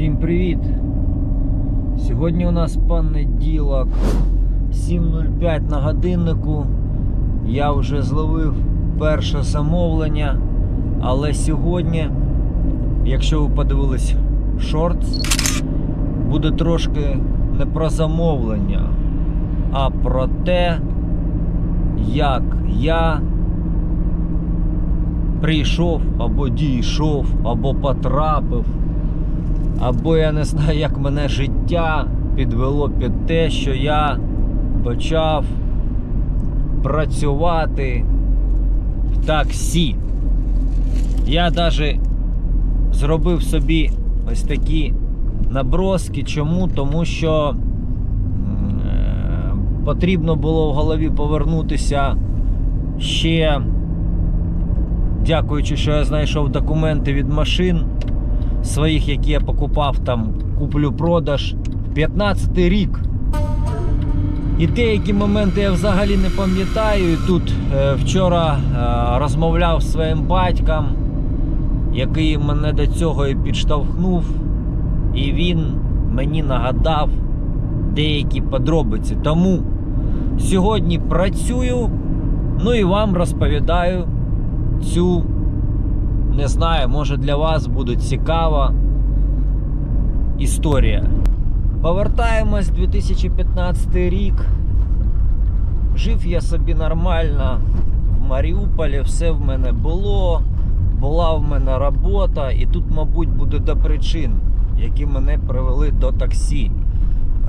Всім привіт! Сьогодні у нас понеділок 7.05 на годиннику. Я вже зловив перше замовлення, але сьогодні, якщо ви подивились шорт, буде трошки не про замовлення, а про те, як я прийшов або дійшов, або потрапив, або я не знаю, як мене життя підвело під те, що я почав працювати в таксі. Я навіть зробив собі ось такі наброски. Чому? Тому що е, потрібно було в голові повернутися ще дякуючи, що я знайшов документи від машин своїх, які я покупав там, куплю-продаж 15 рік. І деякі моменти я взагалі не пам'ятаю. І тут е, вчора е, розмовляв з своїм батьком, який мене до цього і підштовхнув, і він мені нагадав деякі подробиці. Тому сьогодні працюю, ну і вам розповідаю цю, не знаю, може для вас буде цікава історія. Повертаємось 2015 рік. Жив я собі нормально в Маріуполі, все в мене було, була в мене робота, і тут, мабуть, буде до причин, які мене привели до таксі.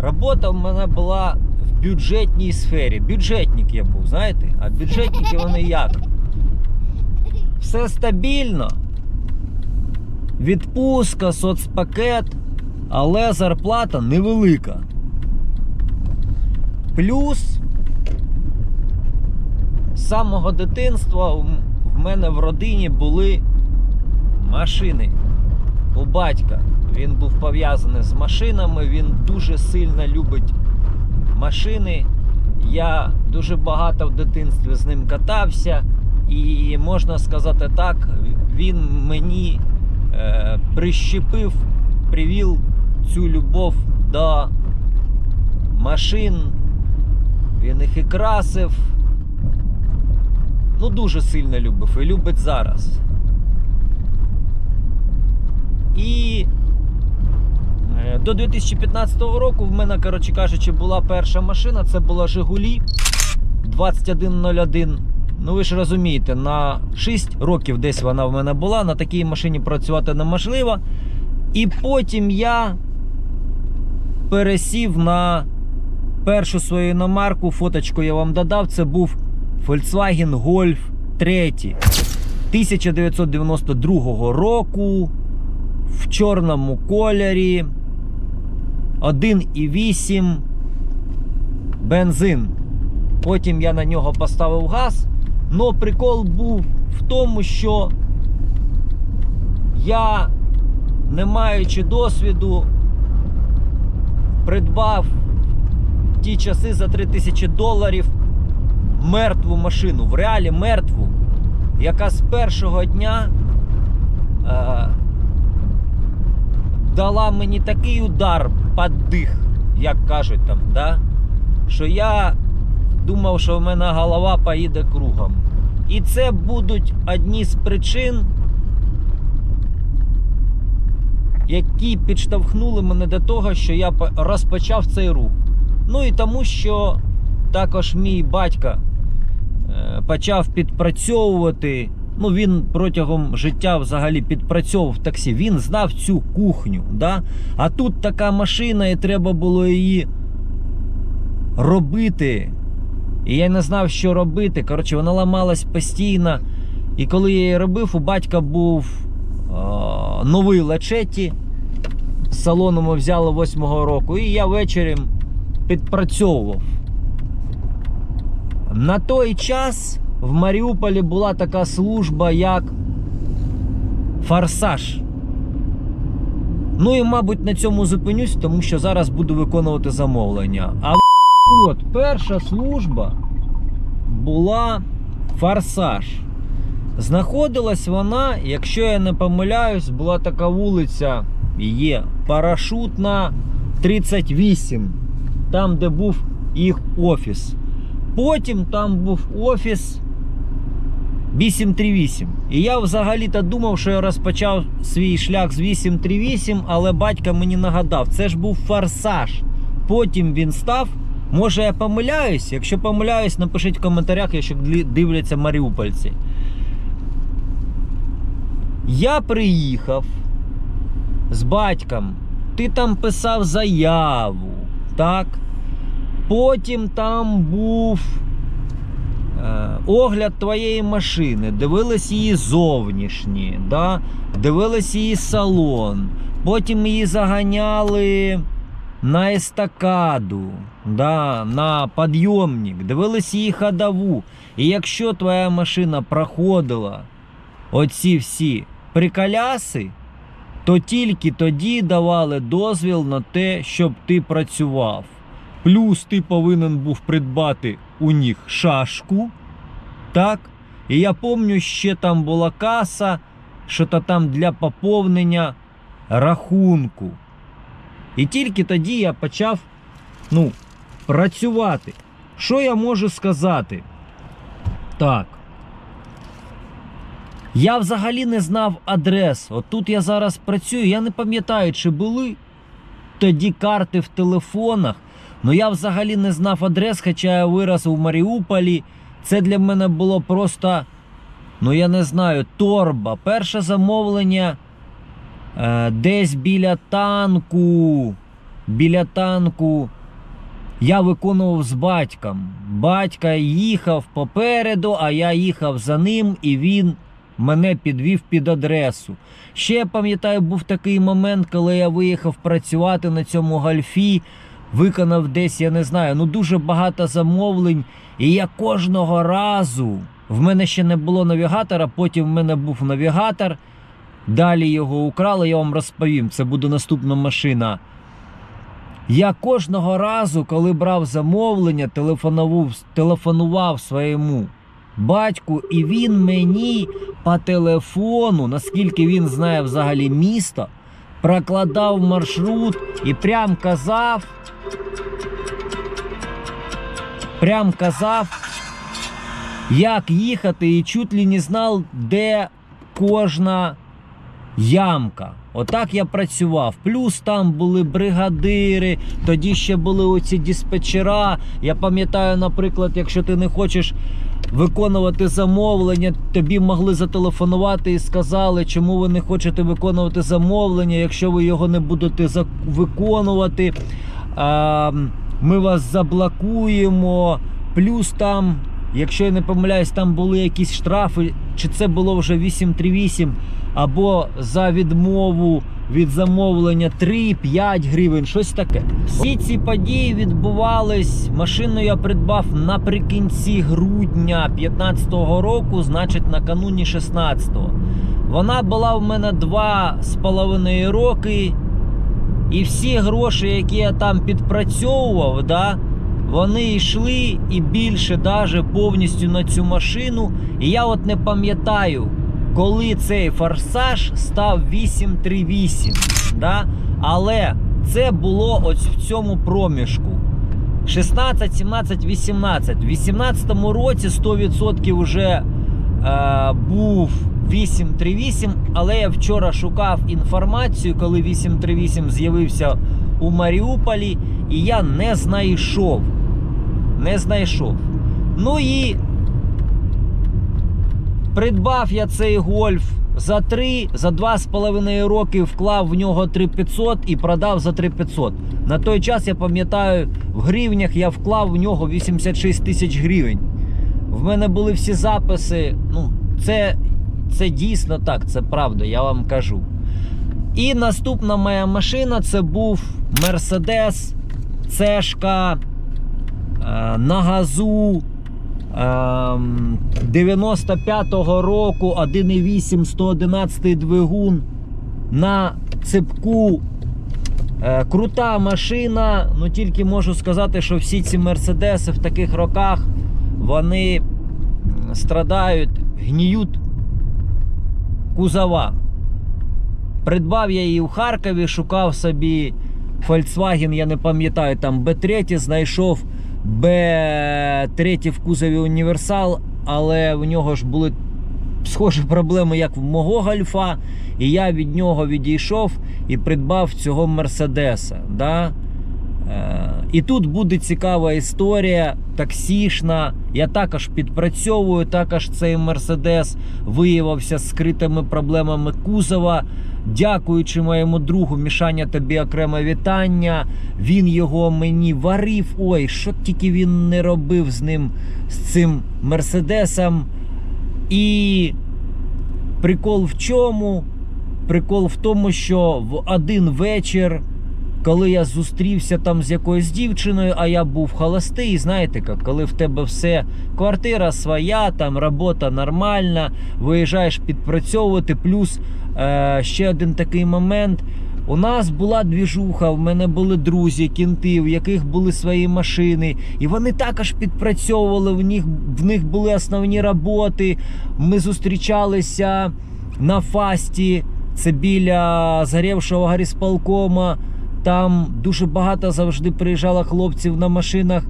Робота в мене була в бюджетній сфері. Бюджетник я був, знаєте? А бюджетники вони як? Все стабільно. Відпустка, соцпакет, але зарплата невелика. Плюс з самого дитинства в мене в родині були машини у батька. Він був пов'язаний з машинами, він дуже сильно любить машини. Я дуже багато в дитинстві з ним катався. І можна сказати так, він мені е, прищепив, привів цю любов до машин. Він їх і красив. Ну, дуже сильно любив і любить зараз. І е, до 2015 року в мене, коротше кажучи, була перша машина. Це була Жигулі 2101. Ну, ви ж розумієте, на 6 років десь вона в мене була, на такій машині працювати неможливо. І потім я пересів на першу свою іномарку, фоточку я вам додав. Це був Volkswagen Golf 3 1992 року в чорному кольорі 1,8 бензин. Потім я на нього поставив газ. Но прикол був в тому, що я, не маючи досвіду, придбав в ті часи за 3000 доларів мертву машину, в реалі мертву, яка з першого дня е, дала мені такий удар під дих, як кажуть там, да? що я думав, що в мене голова поїде кругом. І це будуть одні з причин, які підштовхнули мене до того, що я розпочав цей рух. Ну і тому, що також мій батько е, почав підпрацьовувати. Ну, він протягом життя взагалі підпрацьовував таксі. Він знав цю кухню. Да? А тут така машина, і треба було її робити. І я не знав, що робити. Коротше, вона ламалась постійно. І коли я її робив, у батька був о, новий лачеті. З салону ми взяли 8-го року. І я ввечері підпрацьовував. На той час в Маріуполі була така служба, як Форсаж. Ну і, мабуть, на цьому зупинюсь, тому що зараз буду виконувати замовлення. От, перша служба була Форсаж. Знаходилась вона, якщо я не помиляюсь, була така вулиця є парашутна 38, там, де був їх офіс. Потім там був офіс 838. І я взагалі-то думав, що я розпочав свій шлях з 838, але батько мені нагадав, це ж був форсаж. Потім він став. Може я помиляюсь? Якщо помиляюсь, напишіть в коментарях, якщо дивляться маріупольці. Я приїхав з батьком. Ти там писав заяву, так? Потім там був е, огляд твоєї машини, дивились її зовнішні, да? дивились її салон. Потім її заганяли на естакаду, да, на підйомник, дивились її ходову. І якщо твоя машина проходила оці всі приколяси, то тільки тоді давали дозвіл на те, щоб ти працював. Плюс ти повинен був придбати у них шашку. Так? І я пам'ятаю, ще там була каса, що то там для поповнення рахунку. І тільки тоді я почав ну, працювати. Що я можу сказати? Так. Я взагалі не знав адрес. От тут я зараз працюю. Я не пам'ятаю, чи були тоді карти в телефонах. Ну я взагалі не знав адрес, хоча я вирос у Маріуполі. Це для мене було просто, ну я не знаю, торба. Перше замовлення десь біля танку. Біля танку. Я виконував з батьком. Батька їхав попереду, а я їхав за ним, і він мене підвів під адресу. Ще пам'ятаю, був такий момент, коли я виїхав працювати на цьому гольфі, виконав десь, я не знаю, ну дуже багато замовлень. І я кожного разу в мене ще не було навігатора, потім в мене був навігатор. Далі його украли, я вам розповім. Це буде наступна машина. Я кожного разу, коли брав замовлення, телефонував, телефонував своєму батьку, і він мені по телефону, наскільки він знає взагалі місто, прокладав маршрут і прям казав, прям казав, як їхати, і чуть ли не знав, де кожна ямка. Отак я працював. Плюс там були бригадири, тоді ще були оці диспетчера. Я пам'ятаю, наприклад, якщо ти не хочеш виконувати замовлення, тобі могли зателефонувати і сказали, чому ви не хочете виконувати замовлення, якщо ви його не будете виконувати. Ми вас заблокуємо. Плюс там, якщо я не помиляюсь, там були якісь штрафи, чи це було вже 838, або за відмову від замовлення 3-5 гривень, щось таке. Всі ці події відбувались. Машину я придбав наприкінці грудня 15-го року, значить накануні 16-го. Вона була в мене два з половиною роки. І всі гроші, які я там підпрацьовував, да, вони йшли і більше даже повністю на цю машину. І я от не пам'ятаю, коли цей форсаж став 838. Да? Але це було ось в цьому проміжку. 16, 17, 18. В 18 році 100% вже е, був 838, але я вчора шукав інформацію, коли 838 з'явився у Маріуполі, і я не знайшов. Не знайшов. Ну і придбав я цей гольф за 3, за 2,5 роки вклав в нього 3500 і продав за 3500. На той час я пам'ятаю, в гривнях я вклав в нього 86 тисяч гривень. В мене були всі записи. Ну, це, це дійсно так, це правда, я вам кажу. І наступна моя машина це був Mercedes Цешка е, на газу 95-го року 1,8 111 двигун на цепку. Е, Крута машина, ну тільки можу сказати, що всі ці мерседеси в таких роках вони страдають, гніють кузова. Придбав я її в Харкові, шукав собі Volkswagen, я не пам'ятаю, там B3, знайшов B3 в кузові універсал, але в нього ж були схожі проблеми, як в мого гольфа. І я від нього відійшов і придбав цього Мерседеса. Да? Е, І тут буде цікава історія, таксішна. Я також підпрацьовую, також цей Мерседес виявився з скритими проблемами кузова. Дякуючи моєму другу, Мішаня, тобі окреме вітання. Він його мені варив. Ой, що тільки він не робив з ним, з цим Мерседесом. І прикол в чому? Прикол в тому, що в один вечір, коли я зустрівся там з якоюсь дівчиною, а я був холостий, знаєте, коли в тебе все, квартира своя, там робота нормальна, виїжджаєш підпрацьовувати. Плюс е, ще один такий момент. У нас була двіжуха, в мене були друзі, кінти, в яких були свої машини, і вони також підпрацьовували. В них, в них були основні роботи. Ми зустрічалися на фасті. Це біля згорівшого горісполкома. Там дуже багато завжди приїжджало хлопців на машинах.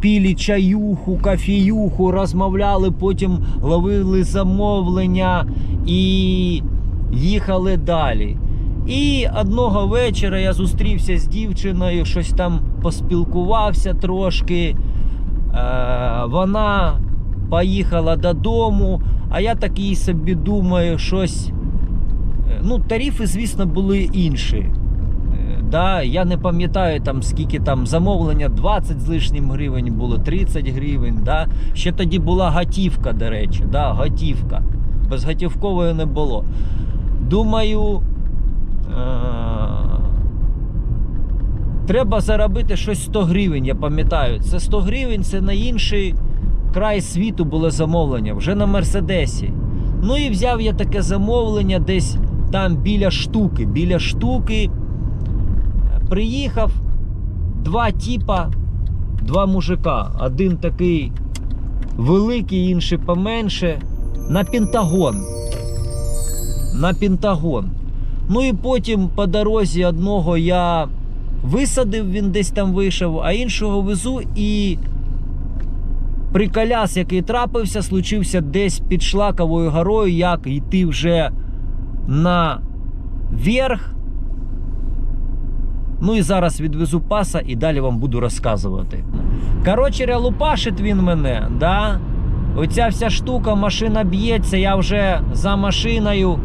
Пілі чаюху, кафіюху, розмовляли, потім ловили замовлення і їхали далі. І одного вечора я зустрівся з дівчиною, щось там поспілкувався трошки. Е, вона поїхала додому, а я такий собі думаю, щось. е, Ну, тарифи, звісно, були інші. Да, я не пам'ятаю там скільки там замовлення 20 з лишнім гривень було, 30 гривень. Да. Ще тоді була готівка, до речі, да, готівка. Безготівкової не було. Думаю, е- треба заробити щось 100 гривень, я пам'ятаю. Це 100 гривень, це на інший край світу було замовлення, вже на Мерседесі. Ну і взяв я таке замовлення десь там біля штуки. Біля штуки приїхав два типа, два мужика. Один такий великий, інший поменше. На Пентагон. На Пентагон. Ну і потім по дорозі одного я висадив, він десь там вийшов, а іншого везу і. Приколяс, який трапився, случився десь під Шлаковою горою, як йти вже на верх. Ну і зараз відвезу паса і далі вам буду розказувати. Коротше, лупашить він мене, да? Оця вся штука, машина б'ється, я вже за машиною.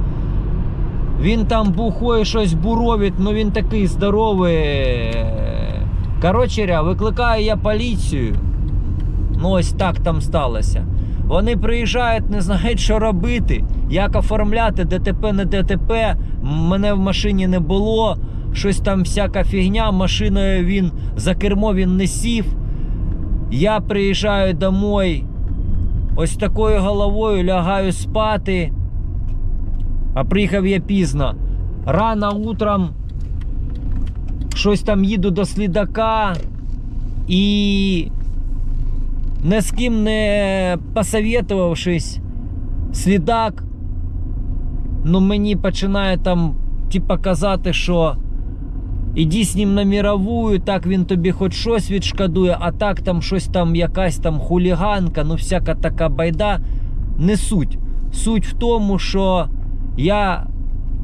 Він там бухой щось буровить, ну він такий здоровий. Коротше, викликаю я поліцію. Ну, ось так там сталося. Вони приїжджають, не знають, що робити, як оформляти ДТП, не ДТП. Мене в машині не було. Щось там всяка фігня. Машиною він за кермо він не сів. Я приїжджаю домой. Ось такою головою лягаю спати. А приїхав я пізно. Рано утром щось там їду до слідака і не з ким не посовітувавшись, слідак, ну мені починає там типа казати, що іди з ним на міровую, так він тобі хоч щось відшкодує, а так там щось там якась там хуліганка, ну всяка така байда. Не суть. Суть в тому, що я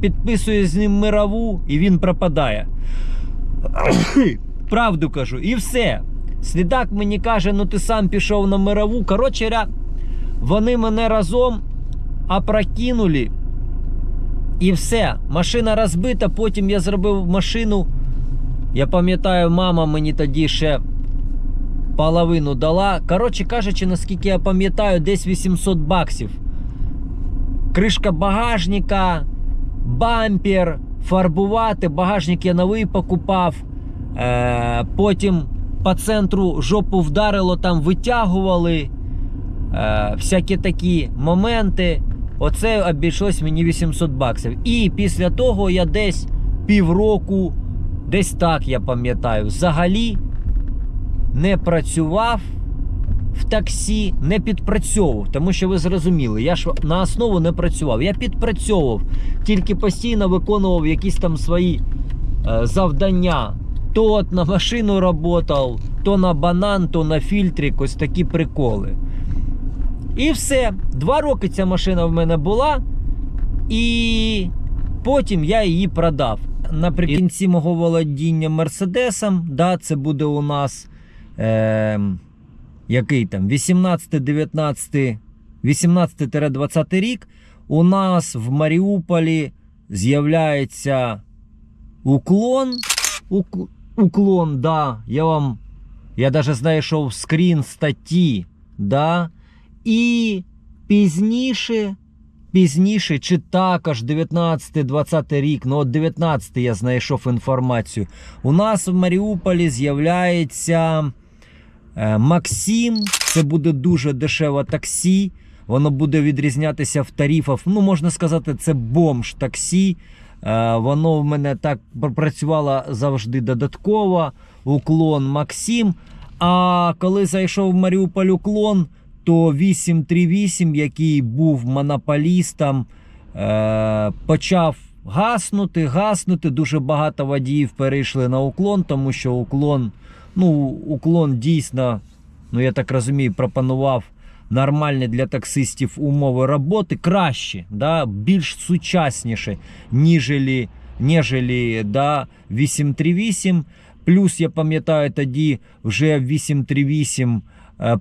підписую з ним мирову і він пропадає. Правду кажу, і все. Слідак мені каже, ну ти сам пішов на мирову. Коротше, вони мене разом опрокинули. І все. Машина розбита, потім я зробив машину. Я пам'ятаю, мама мені тоді ще половину дала. Коротше кажучи, наскільки я пам'ятаю, десь 800 баксів. Кришка багажника, бампер, фарбувати. Багажник я новий покупав. Е, потім по центру жопу вдарило, там витягували. Е, всякі такі моменти. Оце обійшлось мені 800 баксів. І після того я десь півроку, десь так я пам'ятаю, взагалі не працював в таксі не підпрацьовував, тому що ви зрозуміли, я ж на основу не працював. Я підпрацьовував, тільки постійно виконував якісь там свої е, завдання. То от на машину работав, то на банан, то на фільтрик, ось такі приколи. І все. Два роки ця машина в мене була, і потім я її продав. Наприкінці мого володіння Мерседесом, да, це буде у нас е, який там 18, 19, 18-20 рік. У нас в Маріуполі з'являється уклон. Ук- уклон, да. Я вам. Я даже знайшов скрін статті, да. І пізніше, пізніше, чи також 19-20 рік, ну от 19 я знайшов інформацію. У нас в Маріуполі з'являється е, Максим. Це буде дуже дешеве таксі. Воно буде відрізнятися в тарифах. Ну, можна сказати, це бомж таксі. Е, Воно в мене так пр- працювало завжди додатково. Уклон Максим. А коли зайшов в Маріуполь уклон, то 838, який був монополістом, е, почав гаснути, гаснути. Дуже багато водіїв перейшли на уклон, тому що уклон, ну, уклон дійсно, ну я так розумію, пропонував нормальні для таксистів умови роботи, краще, да, більш сучасніше, ніжелі, нежелі да, 838. Плюс я пам'ятаю, тоді вже 838 е,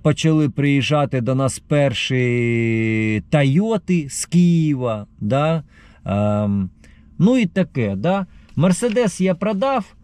почали приїжджати до нас перші Тойоти з Києва. Да? Ем, ну і таке. Да? Мерседес я продав.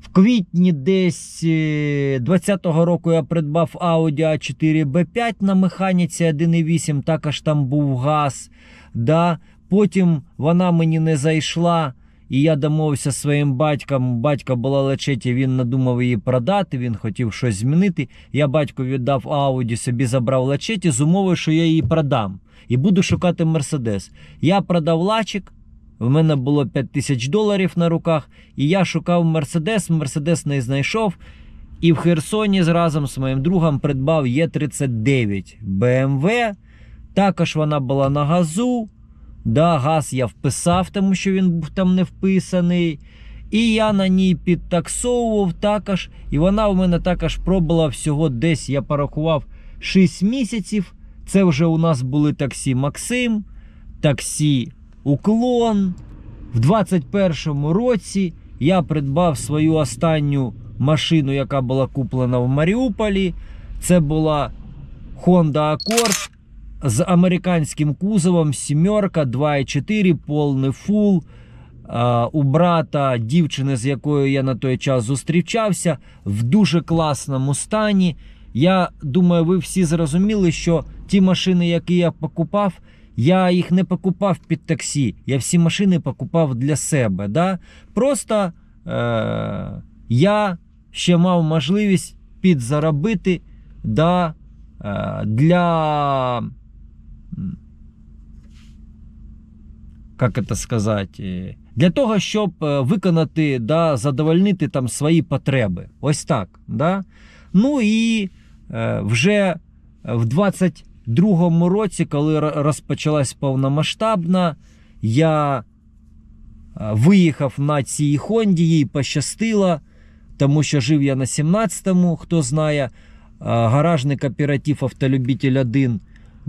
В квітні десь е, 20-го року я придбав Audi A4 B5 на механіці 1.8, також там був газ. Да? Потім вона мені не зайшла. І я домовився своїм батьком. Батька була лечеті, він надумав її продати, він хотів щось змінити. Я батьку віддав Ауді, собі забрав лечеті з умовою, що я її продам. І буду шукати Мерседес. Я продав лачик, в мене було 5 тисяч доларів на руках, і я шукав Мерседес, Мерседес не знайшов. І в Херсоні разом з моїм другом придбав Є39 BMW. Також вона була на газу. Да, газ я вписав, тому що він був там не вписаний. І я на ній підтаксовував також. І вона в мене також пробула всього десь, я порахував 6 місяців. Це вже у нас були таксі Максим, таксі Уклон. В 21-му році я придбав свою останню машину, яка була куплена в Маріуполі. Це була Honda Accord з американським кузовом, сімерка, 2,4, повний фул. У брата дівчини, з якою я на той час зустрічався, в дуже класному стані. Я думаю, ви всі зрозуміли, що ті машини, які я покупав, я їх не покупав під таксі. Я всі машини покупав для себе. Да? Просто е- я ще мав можливість підзаробити да, е- для как это сказати, е, для того, щоб е, виконати, да, задовольнити там свої потреби. Ось так. Да? Ну і е, вже в 22-му році, коли розпочалась повномасштабна, я е, виїхав на цій Хонді, їй пощастило, тому що жив я на 17-му, хто знає, е, гаражний кооператив Автолюбитель 1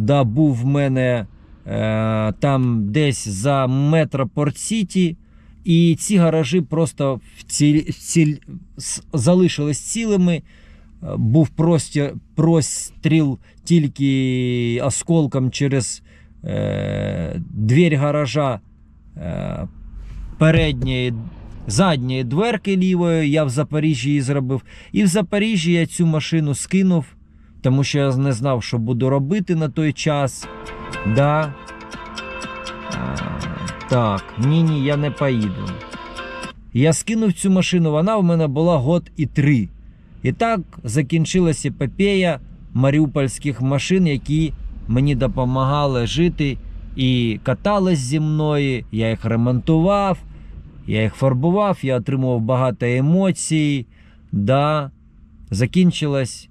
да, був в мене е, там десь за метро Порт Сіті. І ці гаражі просто в ціль, в ціль, с- залишились цілими. Е, Був простір, простріл тільки осколком через е, двір гаража е, передньої, задньої дверки лівої. Я в Запоріжжі її зробив. І в Запоріжжі я цю машину скинув тому що я не знав, що буду робити на той час. Да. А, так, ні, ні, я не поїду. Я скинув цю машину, вона в мене була год і три. І так закінчилася епопея маріупольських машин, які мені допомагали жити і катались зі мною. Я їх ремонтував, я їх фарбував, я отримував багато емоцій. Да. Закінчилась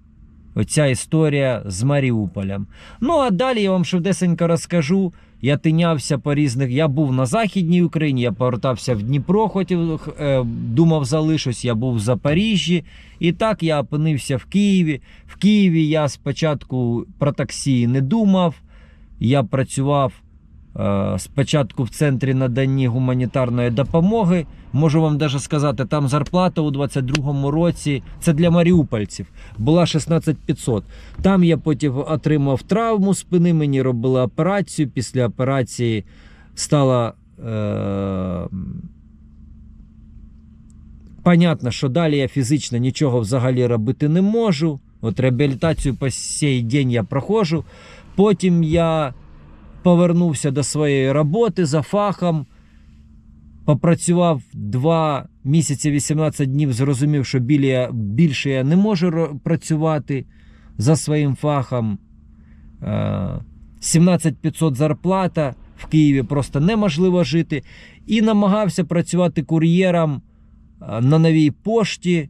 Оця історія з Маріуполем. Ну а далі я вам швидесенько розкажу. Я тинявся по різних. Я був на Західній Україні, я повертався в Дніпро, хотів, е, думав, залишусь. Я був в Запоріжжі. І так я опинився в Києві. В Києві я спочатку про таксі не думав. Я працював спочатку в центрі надання гуманітарної допомоги. Можу вам даже сказати, там зарплата у 22-му році, це для маріупольців, була 16 500. Там я потім отримав травму спини, мені робили операцію. Після операції стало е, понятно, що далі я фізично нічого взагалі робити не можу. От реабілітацію по сей день я проходжу. Потім я повернувся до своєї роботи за фахом. Попрацював 2 місяці 18 днів, зрозумів, що більше я не можу працювати за своїм фахом. Е, 17 500 зарплата в Києві просто неможливо жити. І намагався працювати кур'єром е, на новій пошті.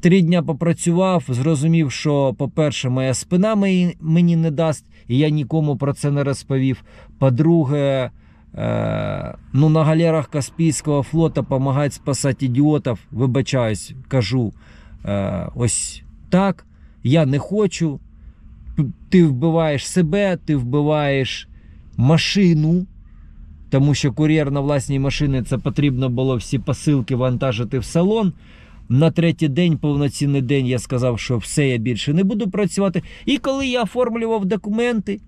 Три дня попрацював, зрозумів, що, по-перше, моя спина мені не дасть, і я нікому про це не розповів. По-друге, е, ну, на галерах Каспійського флота допомагають спасати ідіотів, вибачаюсь, кажу. Е, ось так. Я не хочу. Ти вбиваєш себе, ти вбиваєш машину. Тому що кур'єр на власній машині це потрібно було всі посилки вантажити в салон. На третій день, повноцінний день, я сказав, що все, я більше не буду працювати. І коли я оформлював документи,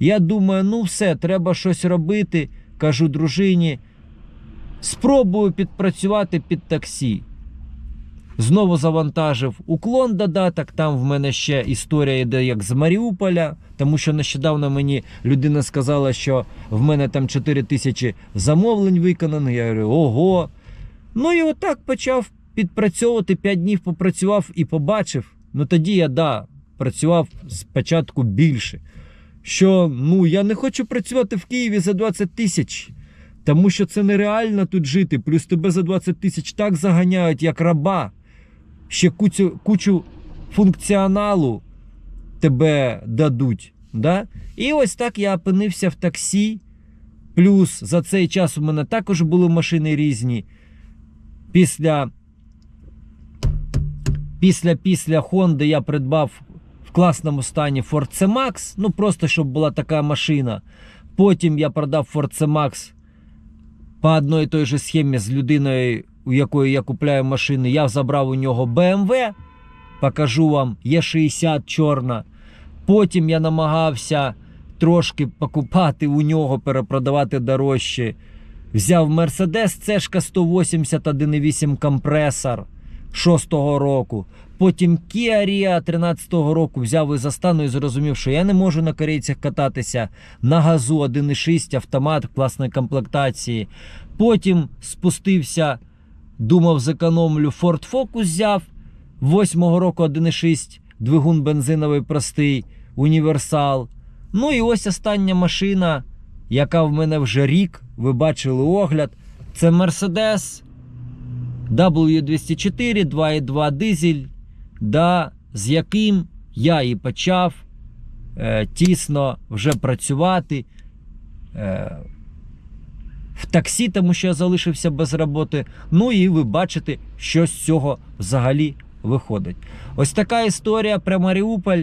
я думаю, ну все, треба щось робити. Кажу дружині, спробую підпрацювати під таксі. Знову завантажив уклон додаток. Там в мене ще історія йде як з Маріуполя, тому що нещодавно мені людина сказала, що в мене там 4 тисячі замовлень виконано. Я говорю, ого. Ну і отак почав підпрацьовувати 5 днів попрацював і побачив. Ну тоді я да, працював спочатку більше. Що ну я не хочу працювати в Києві за 20 тисяч. Тому що це нереально тут жити. Плюс тебе за 20 тисяч так заганяють, як раба. Ще кучу, кучу функціоналу тебе дадуть. Да? І ось так я опинився в таксі. Плюс за цей час у мене також були машини різні. Після після, після Honda я придбав в класному стані Ford C-Max. Ну просто щоб була така машина. Потім я продав Ford C-Max по одній той же схемі з людиною, у якої я купляю машини. Я забрав у нього BMW. Покажу вам, є 60 чорна. Потім я намагався трошки покупати у нього, перепродавати дорожче. Взяв Mercedes C 180 1.8 компресор 6-го року. Потім Kia Rio 13-го року взяв із остану і зрозумів, що я не можу на корейцях кататися на газу 1.6 автомат класної комплектації. Потім спустився, думав, зекономлю Ford Focus взяв. 8-го року 1.6 двигун бензиновий простий, універсал. Ну і ось остання машина, яка в мене вже рік. Ви бачили огляд. Це Mercedes W204 2.2 дизель, да, з яким я і почав е, тісно вже працювати е, в таксі, тому що я залишився без роботи. Ну і ви бачите, що з цього взагалі виходить. Ось така історія про Маріуполь.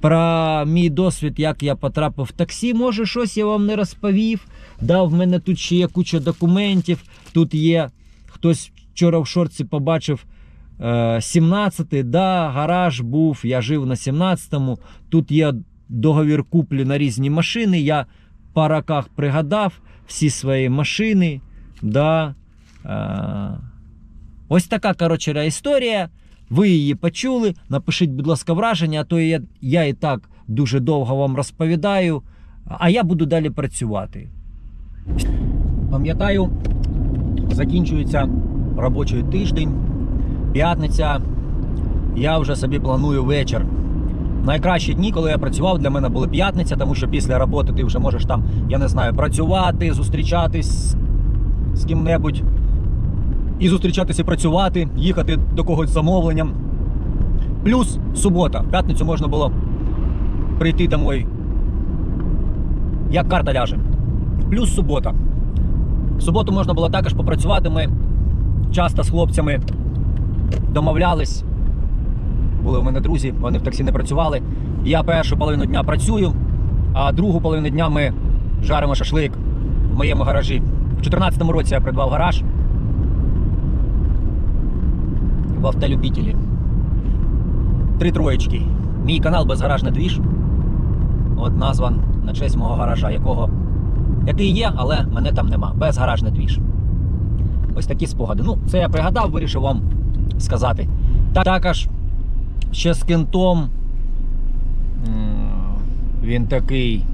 Про мій досвід, як я потрапив в таксі, може, щось я вам не розповів. Да, в мене тут ще є куча документів. Тут є хтось вчора в шорці побачив е, 17-й, да, гараж був, я жив на 17-му. Тут є договір куплі на різні машини. Я по роках пригадав всі свої машини. Да, е, ось така коротше історія. Ви її почули. Напишіть, будь ласка, враження, а то я, я і так дуже довго вам розповідаю, а я буду далі працювати. Пам'ятаю, закінчується робочий тиждень, п'ятниця. Я вже собі планую вечір. Найкращі дні, коли я працював, для мене були п'ятниця, тому що після роботи ти вже можеш там, я не знаю, працювати, зустрічатись з ким-небудь. І зустрічатися і працювати, їхати до когось з замовленням. Плюс субота. В п'ятницю можна було прийти домой. Як карта ляже. Плюс субота. В суботу можна було також попрацювати. Ми часто з хлопцями домовлялись. Були в мене друзі, вони в таксі не працювали. Я першу половину дня працюю, а другу половину дня ми жаримо шашлик в моєму гаражі. В 2014 році я придбав гараж в автолюбітелі. Три троєчки. Мій канал Безгаражний двіж. От назван на честь мого гаража, якого, який є, але мене там нема. Безгаражний двіж. Ось такі спогади. Ну, це я пригадав, вирішив вам сказати. Також ще з кентом. Він такий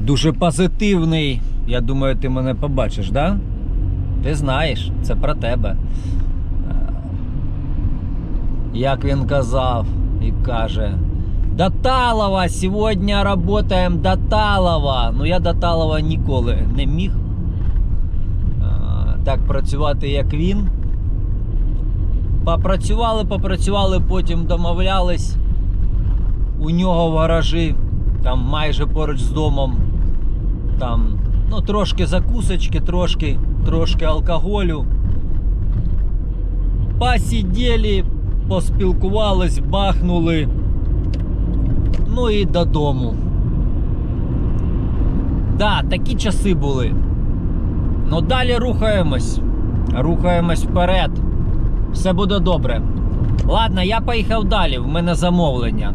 дуже позитивний. Я думаю, ти мене побачиш, да? Ти знаєш, це про тебе. Е, Як він казав і каже. До Талова, сьогодні працюємо до Талова. Ну я до Талова ніколи не міг так працювати, як він. Попрацювали, попрацювали, потім домовлялись. У нього в гаражі, там майже поруч з домом, там ну, трошки закусочки, трошки, трошки алкоголю. Посиділи, поспілкувались, бахнули. Ну і додому. Да, такі часи були. Ну далі рухаємось. Рухаємось вперед. Все буде добре. Ладно, я поїхав далі, в мене замовлення.